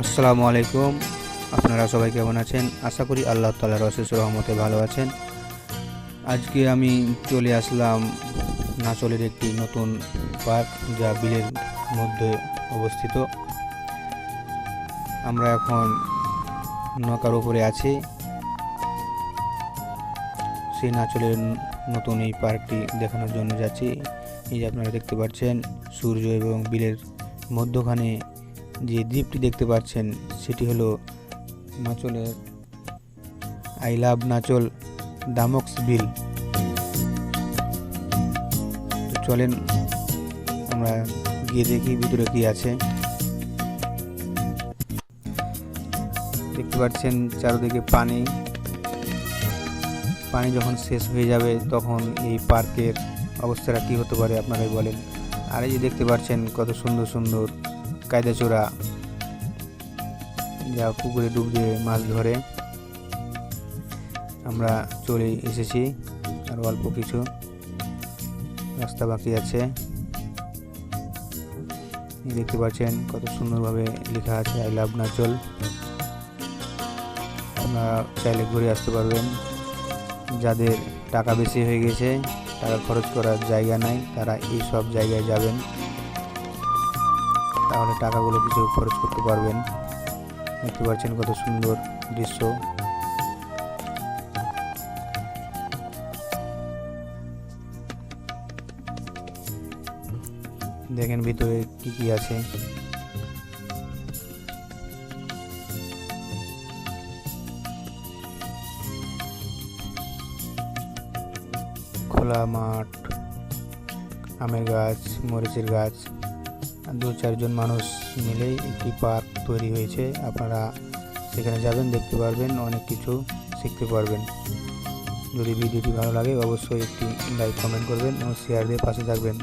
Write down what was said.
আসসালামু আলাইকুম। আপনারা সবাই কেমন আছেন? আশা করি আল্লাহ তালার অশেষ রহমতে ভালো আছেন। আজকে আমি চলে আসলাম নাচলের একটি নতুন পার্ক যা বিলের মধ্যে অবস্থিত। আমরা এখন নৌকার উপরে আছি। সেই নাচলের নতুন এই পার্কটি দেখানোর জন্য যাচ্ছি। এই যে আপনারা দেখতে পাচ্ছেন, সূর্য এবং বিলের মধ্যখানে যে দ্বীপটি দেখতে পাচ্ছেন, সেটি হলো নাচলের আই লাভ নাচল দামক্স বিল চলেন আমরা গিয়ে দেখি ভিতরে কি আছে। দেখতে পাচ্ছেন চারিদিকে পানি। পানি যখন শেষ হয়ে যাবে, তখন এই পার্কের অবস্থাটা কী হতে পারে আপনারাই বলেন। আর এই যে দেখতে পাচ্ছেন কত সুন্দর সুন্দর কায়দাচোরা। যা পুকুরে ডুব দিয়ে মাছ ধরে। আমরা চলে এসেছি, আর অল্প কিছু রাস্তা বাকি আছে। দেখতে পাচ্ছেন কত সুন্দরভাবে লেখা আছে, আই লাভ নাচল আপনারা চাইলে ঘুরে আসতে পারবেন। যাদের টাকা বেশি হয়ে গেছে টাকা খরচ করার জায়গা নাই, তারা এই সব জায়গায় যাবেন। তাহলে টাকাগুলো কিছু খরচ করতে পারবেন। দেখতে পাচ্ছেন কত সুন্দর দৃশ্য। দেখেন ভিতরে কি কি আছে। খোলা মাঠ, আমের গাছ, মরিচের গাছ। দু চারজন মানুষ মিলে একটি পার্ক তৈরি হয়েছে। আপনারা সেখানে যাবেন, দেখতে পারবেন, অনেক কিছু শিখতে পারবেন। যদি ভিডিওটি ভালো লাগে, অবশ্যই একটি লাইক কমেন্ট করবেন এবং শেয়ার দিয়ে পাশে থাকবেন।